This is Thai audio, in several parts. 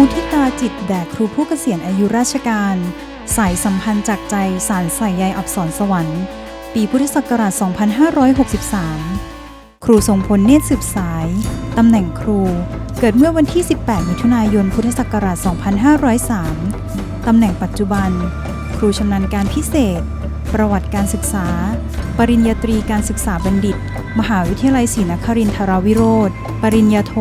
มุทิตาจิตแด่ครูผู้เกษียณอายุราชการ สายสัมพันธ์จากใจสารใส่ใยอับสรสวรรค์ ปีพุทธศักราช 2563 ครูทรงพลเนตรสืบสาย ตำแหน่งครู เกิดเมื่อวันที่ 18 มิถุนายน พุทธศักราช 2503 ตำแหน่งปัจจุบัน ครูชำนาญการพิเศษ ประวัติการศึกษา ปริญญาตรีการศึกษาบัณฑิต มหาวิทยาลัยศรีนครินทราวิโรธ ปริญญาโท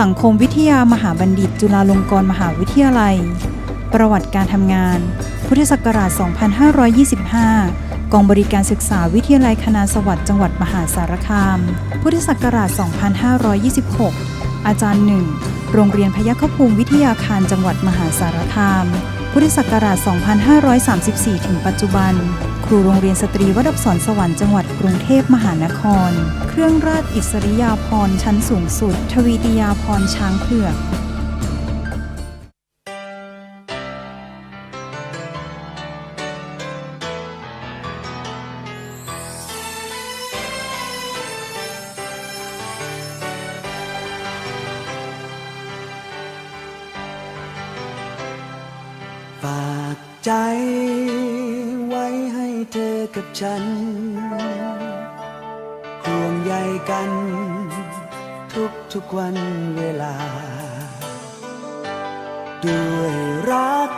สังคมวิทยามหาบัณฑิต จุฬาลงกรณ์มหาวิทยาลัย ประวัติการทำงาน พุทธศักราช 2525 กองบริการศึกษาวิทยาลัยคณะสวัสดิ์จังหวัดมหาสารคาม พุทธศักราช 2526 อาจารย์หนึ่งโรงเรียนพยัคฆภูมิวิทยาคารจังหวัดมหาสารคาม พุทธศักราช 2534 ถึงปัจจุบัน ครูโรงเรียนสตรีวัดอับสรสวรรค์จังหวัดกรุงเทพมหานคร เครื่องราชอิสริยาภรณ์ชั้นสูงสุด ทวีติยาภรณ์ช้างเผือก ใจไว้ให้เธอกับฉัน ห่วงใยกัน ทุกทุกวันเวลา ด้วยรัก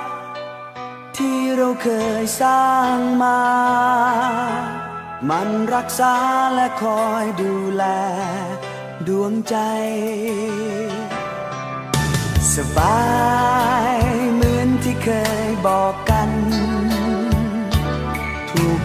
ที่เราเคยสร้างมา มันรักษาและคอยดูแล ดวงใจ สบาย เหมือนที่เคยบอก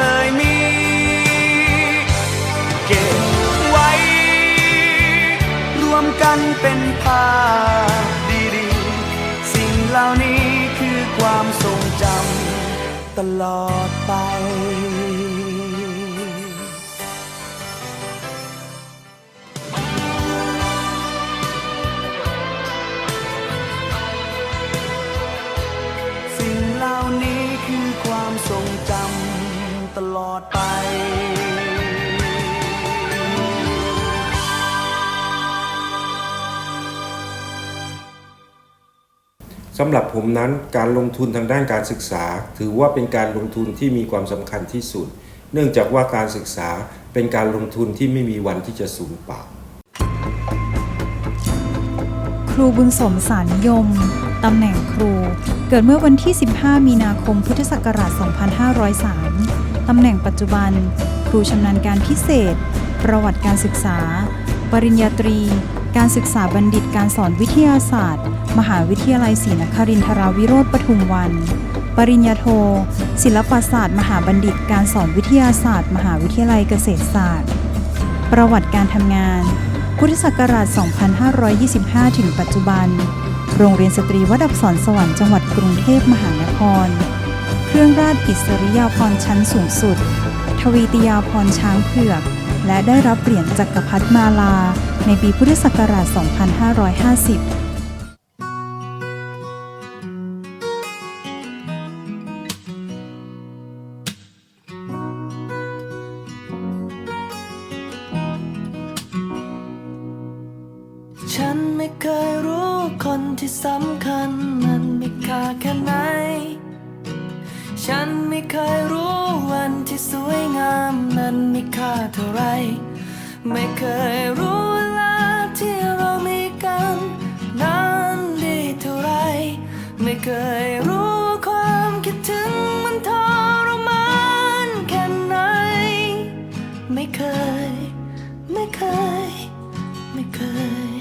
เคยมี เก็บไว้ รวมกันเป็นภาพดีๆ สิ่งเหล่านี้คือความทรงจำตลอดไป สำหรับผมนั้นการลงทุนทางด้านการศึกษา ถือว่าเป็นการลงทุนที่มีความสำคัญที่สุด เนื่องจากว่าการศึกษาเป็นการลงทุนที่ไม่มีวันที่จะสูญเปล่า ครูบุญสมสารนิยมตำแหน่งครู เกิดเมื่อวันที่ 15 มีนาคม พุทธศักราช 2503 ตำแหน่งปัจจุบัน ครูชำนาญการพิเศษ ประวัติการศึกษา ปริญญาตรี การศึกษาบัณฑิตการสอนวิทยาศาสตร์ มหาวิทยาลัยศรีนครินทราวิโรธปทุมวัน ปริญญาโท ศิลปศาสตร์ มหาบัณฑิตการสอนวิทยาศาสตร์ มหาวิทยาลัยเกษตรศาสตร์ ประวัติการทำงาน พุทธศักราช 2525 ถึงปัจจุบัน โรงเรียนสตรีวัดอับสรสวรรค์จังหวัดกรุงเทพมหานคร เครื่องราชอิสริยาภรณ์ชั้นสูงสุด ทวีติยาภรณ์ช้างเผือก และได้รับเหรียญจักกรพรรดิมาลา ในปีพุทธศักราช 2550ฉันไม่เคยรู้คนที่สำคัญมันมีค่าแค่ไหน ฉันไม่เคยรู้วันที่สวยงามนั้นมีค่าเท่าไร ไม่เคยรู้เวลาที่เรามีกันนั้นดีเท่าไร ไม่เคยรู้ความคิดถึงมันทรมานแค่ไหน ไม่เคย ไม่เคย ไม่เคย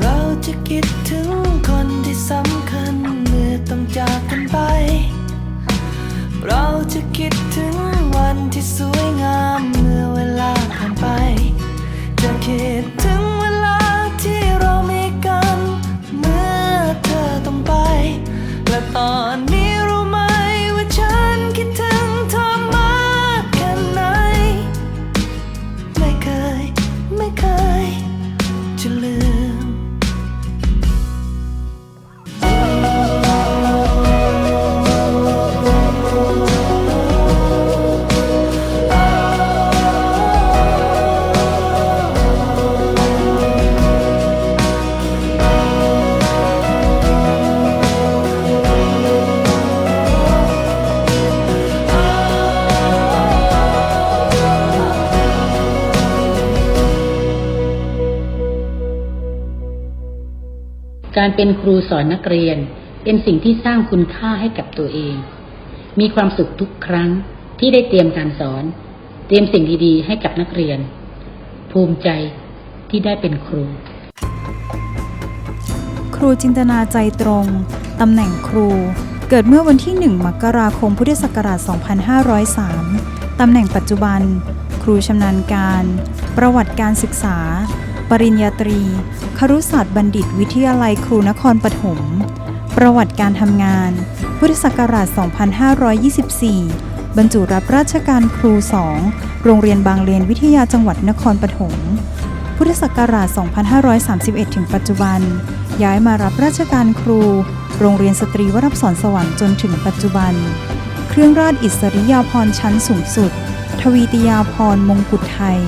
เราจะคิดถึงคนที่สำคัญ ต้องจากกันไป เราจะคิดถึงวันที่สวยงามเมื่อเวลาผ่านไป จะคิด การเป็นครูสอนนักเรียน เป็นสิ่งที่สร้างคุณค่าให้กับตัวเอง มีความสุขทุกครั้งที่ได้เตรียมการสอน เตรียมสิ่งดีๆ ให้กับนักเรียน ภูมิใจที่ได้เป็นครู ครูจินตนาใจตรง ตำแหน่งครู เกิดเมื่อวันที่ 1 มกราคมพุทธศักราช 2503 ตำแหน่งปัจจุบัน ครูชำนาญการ ประวัติการศึกษา ปริญญาตรี ครุศาสตร์บัณฑิตวิทยาลัยครูนครปฐม ประวัติการทำงาน พุทธศักราช 2524 บรรจุรับราชการครู 2 โรงเรียนบางเลนวิทยาจังหวัดนครปฐม พุทธศักราช 2531 ถึงปัจจุบัน ย้ายมารับราชการครู โรงเรียนสตรีวรับสอนสวรรค์จนถึงปัจจุบัน เครื่องราชอิสริยาภรณ์ชั้นสูงสุด ทวีติยาภรณ์มงกุฎไทย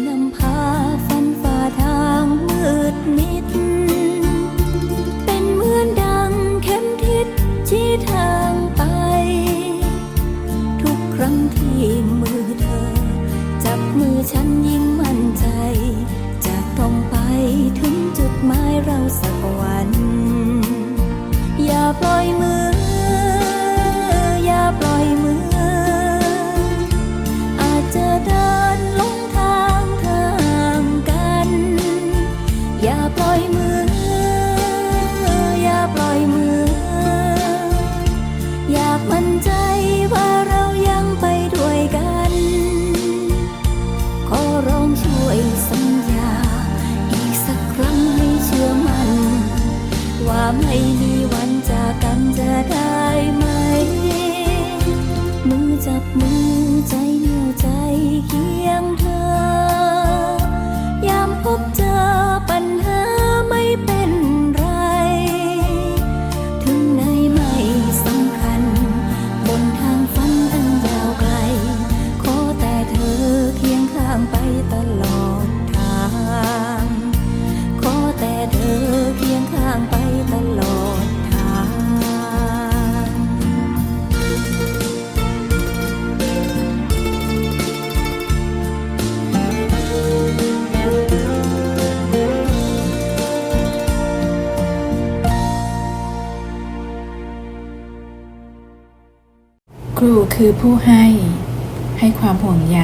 อนำพาฟันฝ่าทางมืดมิด เป็นเหมือนดังเข็มทิศชี้ทางไป ทุกครั้งที่มือเธอ จับมือฉันยิ่งมั่นใจ จะต้องไปถึงจุดหมายเราสักวัน อย่าปล่อยมือ คือผู้ให้ ให้ความห่วงใย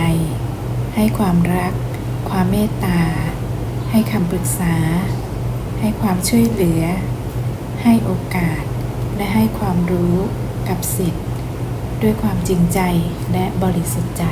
ให้ความรัก ความเมตตา ให้คำปรึกษา ให้ความช่วยเหลือ ให้โอกาส และให้ความรู้กับสิทธิ์ ด้วยความจริงใจและบริสุทธิ์ใจ